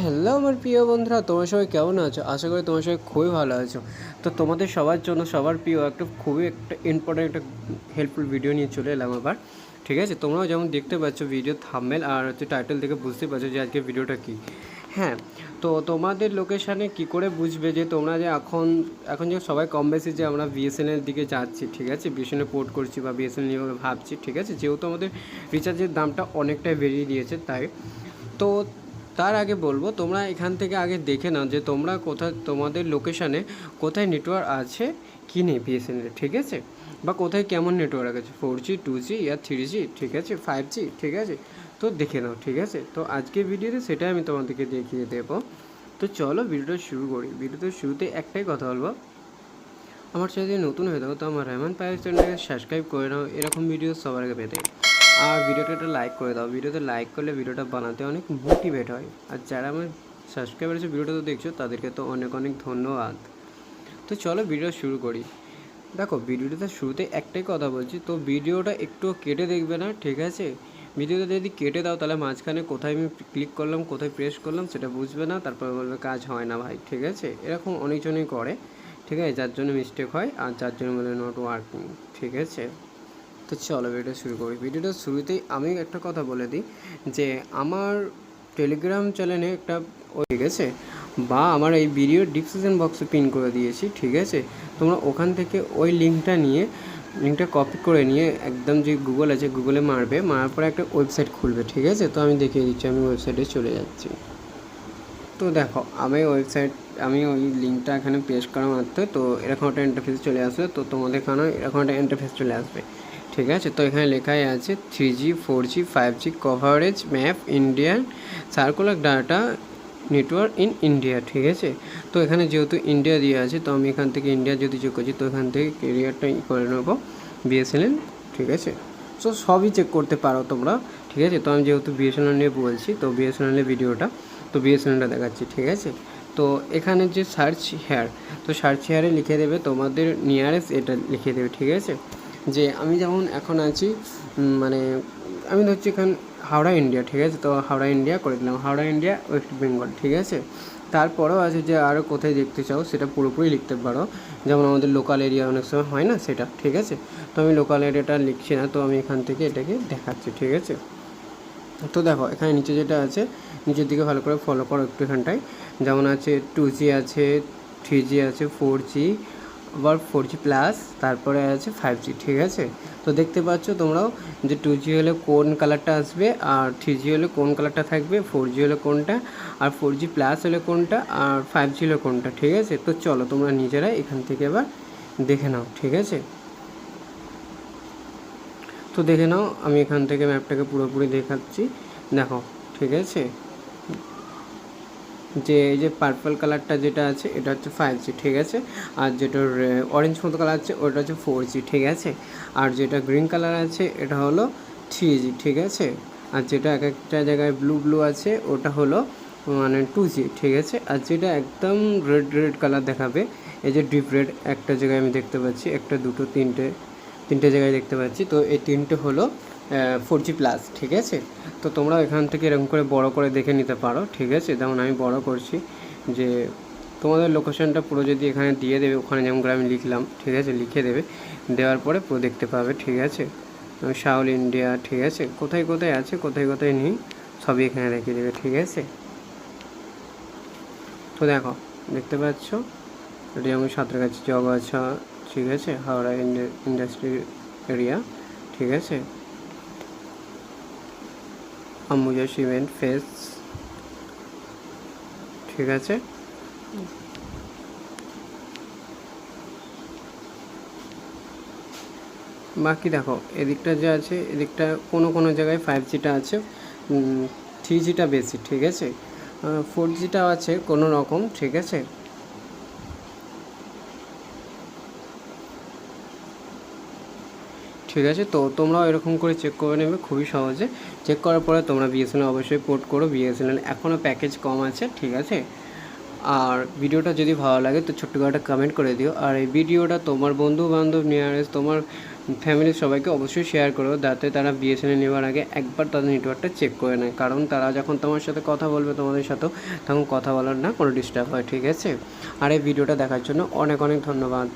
Hello আমার প্রিয় বন্ধুরা, তোমার সবাই কেমন আছো? আশা করি তোমার সবাই খুবই ভালো আছো। তো তোমাদের সবার জন্য সবার প্রিয় একটা খুবই একটা ইম্পর্টেন্ট একটা হেল্পফুল ভিডিও নিয়ে চলে এলাম আবার। ঠিক আছে? তোমরাও যেমন দেখতে পাচ্ছ ভিডিও থামমেল আর হচ্ছে টাইটেল দেখে বুঝতে পারছ যে আজকে ভিডিওটা কী। হ্যাঁ তো তোমাদের লোকেশানে কি করে বুঝবে যে তোমরা যে এখন এখন যে সবাই কম বেশি যে আমরা বিএসএনএল দিকে যাচ্ছি, ঠিক আছে? বিএসএনএল পোর্ট করছি বা বিএসএনএল নিয়ে ভাবছি, ঠিক আছে? যেহেতু আমাদের রিচার্জের দামটা অনেকটাই বেরিয়ে দিয়েছে, তাই। তো তার আগে বলব, তোমরা এখান থেকে আগে দেখে নাও যে তোমরা কোথায়, তোমাদের লোকেশানে কোথায় নেটওয়ার্ক আছে কি নেই বিএসএনএল ঠিক আছে? বা কোথায় কেমন নেটওয়ার্ক আছে? ফোর জি টু জি ইয়া থ্রি জি ঠিক আছে? ফাইভ জি ঠিক আছে? তো দেখে নাও, ঠিক আছে? তো আজকের ভিডিওতে সেটাই আমি তোমাদেরকে দেখিয়ে দেবো। তো চলো ভিডিওটা শুরু করি। ভিডিওতে শুরুতে একটাই কথা বলব। আমার যদি নতুন হয়ে থাকো তো আমার রেহমান পায়ের চ্যানেলটাকে সাবস্ক্রাইব করে নাও। এরকম ভিডিও সবার আগে পেতে। আর ভিডিওটা একটা লাইক করে দাও। ভিডিওতে লাইক করলে ভিডিওটা বানাতে অনেক মোটিভেট হয়। আর যারা আমার সাবস্ক্রাইবার আছে ভিডিওটা তো দেখছ, তাদেরকে তো অনেক অনেক ধন্যবাদ। তো চলো ভিডিও শুরু করি। দেখো, ভিডিওটাতে শুরুতে একটাই কথা বলছি, তো ভিডিওটা একটু কেটে দেখবে না, ঠিক আছে? ভিডিওটা যদি কেটে দাও, তাহলে মাঝখানে কোথায় আমি ক্লিক করলাম, কোথায় প্রেস করলাম, সেটা বুঝবে না, তারপর বলবে কাজ হয় না ভাই, ঠিক আছে? এরকম অনেকজনই করে, ঠিক আছে? যার জন্য মিস্টেক হয়, আর যার জন্য বলে নট ওয়ার্কিং ঠিক আছে? তো চলো ভিডিওটা শুরু করি। ভিডিওটা শুরুতেই আমি একটা কথা বলে দিই যে, আমার টেলিগ্রাম চ্যানেলে একটা ঠিক আছে? বা আমার এই ভিডিও ডিসক্রিপশন বক্সে পিন করে দিয়েছি, ঠিক আছে? তোমরা ওখান থেকে ওই লিঙ্কটা নিয়ে লিঙ্কটা কপি করে নিয়ে একদম যে গুগল আছে গুগলে মারবে, মারার পরে একটা ওয়েবসাইট খুলবে, ঠিক আছে? তো আমি দেখিয়ে দিচ্ছি, আমি ওয়েবসাইটে চলে যাচ্ছি। তো দেখো, আমি ওয়েবসাইট আমি ওই লিঙ্কটা এখানে পেস্ট করা মাত্র তো এরকম একটা ইন্টারফেস চলে আসবে, তো তোমাদের এখানে এরকম একটা ইন্টারফেস চলে আসবে। ঠিক আছে? তো এখানে লেখাই আছে three G four G five G coverage map Indian circular data network in India ঠিক আছে? তো এখানে যেহেতু ইন্ডিয়া দিয়ে আছে, তো আমি এখান থেকে ইন্ডিয়া যদি চেক করছি, তো এখান থেকে কেরিয়ারটা করে নেব বিএসএনএল ঠিক আছে? সো সবই চেক করতে পারো তোমরা, ঠিক আছে? তো আমি যেহেতু বিএসএনএল নিয়ে বলছি, তো বিএসএনএলের ভিডিওটা, তো বিএসএনএলটা দেখাচ্ছি, ঠিক আছে? তো এখানে যে সার্চ হেয়ার তো সার্চ হেয়ারে লিখে দেবে তোমাদের নিয়ারেস্ট এটা লিখে দেবে, ঠিক আছে? যে আমি যেমন এখন আছি মানে আমি ধরছি এখান হাওড়া, ইন্ডিয়া, ঠিক আছে? তো হাওড়া, ইন্ডিয়া করে দিলাম। হাওড়া, ইন্ডিয়া, ওয়েস্ট বেঙ্গল, ঠিক আছে? তারপরেও আছে যে আরও কোথায় দেখতে চাও সেটা পুরোপুরি লিখতে পারো। যেমন আমাদের লোকাল এরিয়া অনেক সময় হয় না সেটা, ঠিক আছে? তো আমি লোকাল এরিয়াটা লিখছি না, তো আমি এখান থেকে এটাকে দেখাচ্ছি, ঠিক আছে? তো দেখো, এখানে নিচে যেটা আছে, নিচের দিকে ভালো করে ফলো করো একটু এখানটায় যেমন আছে টু জি আছে থ্রি জি আছে ফোর জি আবার ফোর জি প্লাস তারপরে আছে ফাইভ জি ঠিক আছে? তো দেখতে পাচ্ছ তোমরাও যে টু জি হলে কোন কালারটা আসবে আর থ্রি জি হলে কোন কালারটা থাকবে ফোর জি হলে কোনটা, আর ফোর জি প্লাস হলে কোনটা, আর ফাইভ জি হলে কোনটা, ঠিক আছে? তো চলো তোমরা নিজেরাই এখান থেকে এবার দেখে নাও, ঠিক আছে? তো দেখে নাও, আমি এখান থেকে ম্যাপটাকে পুরোপুরি দেখাচ্ছি। দেখো, ঠিক আছে? যে এই যে পার্পল কালারটা যেটা আছে, এটা হচ্ছে ফাইভ জি ঠিক আছে? আর যেটা অরেঞ্জ মতো কালার আছে, ওটা হচ্ছে ফোর জি ঠিক আছে? আর যেটা গ্রিন কালার আছে, এটা হলো থ্রি জি ঠিক আছে? আর যেটা এক একটা জায়গায় ব্লু ব্লু আছে, ওটা হলো মানে টু জি ঠিক আছে? আর যেটা একদম রেড রেড কালার দেখাবে, এই যে ডিপ রেড একটা জায়গায় আমি দেখতে পাচ্ছি, একটা দুটো, তিনটে তিনটে জায়গায় দেখতে পাচ্ছি। তো এই তিনটে হলো ফোর জি প্লাস ঠিক আছে? তো তোমরা এখান থেকে এরকম করে বড় করে দেখে নিতে পারো, ঠিক আছে? যেমন আমি বড় করছি যে, তোমাদের লোকেশনটা পুরো যদি এখানে দিয়ে দেবে, ওখানে যেমন করে আমি লিখলাম, ঠিক আছে? লিখে দেবে, দেওয়ার পরে পুরো দেখতে পাবে, ঠিক আছে? শাউল ইন্ডিয়া ঠিক আছে? কোথায় কোথায় আছে, কোথায় কোথায় নেই, সবই এখানে রেখে দেবে, ঠিক আছে? তো দেখো, দেখতে পাচ্ছ? এটা যেমন সাঁতরাগাছি জগাছা ঠিক আছে, হাওড়া ইন্ডাস্ট্রি এরিয়া, ঠিক আছে? আম্বুজা সিমেন্ট ফেস, ঠিক আছে? বাকি দেখো, এদিকটা যে আছে, এদিকটা কোনো কোনো জায়গায় ফাইভ জিটা আছে থ্রি জিটা বেশি, ঠিক আছে? ফোর জিটাও আছে কোনো রকম, ঠিক আছে? ঠিক আছে তো তোমরাও এরকম করে চেক করে নেবে, খুবই সহজে। চেক করার পরে তোমরা বিএসএনএল অবশ্যই পোর্ট করো বিএসএনএল এখনও প্যাকেজ কম আছে, ঠিক আছে? আর ভিডিওটা যদি ভালো লাগে তো ছোট্ট করে একটা কমেন্ট করে দিও। আর এই ভিডিওটা তোমার বন্ধু বান্ধব নিয়ারেস্ট তোমার ফ্যামিলির সবাইকে অবশ্যই শেয়ার করো, যাতে তারা বিএসএনএল নেওয়ার আগে একবার তাদের নেটওয়ার্কটা চেক করে নেয়। কারণ তারা যখন তোমার সাথে কথা বলবে তোমাদের সাথেও, তখন কথা বলার না, কোনো ডিস্টার্ব হয়, ঠিক আছে? আর এই ভিডিওটা দেখার জন্য অনেক অনেক ধন্যবাদ।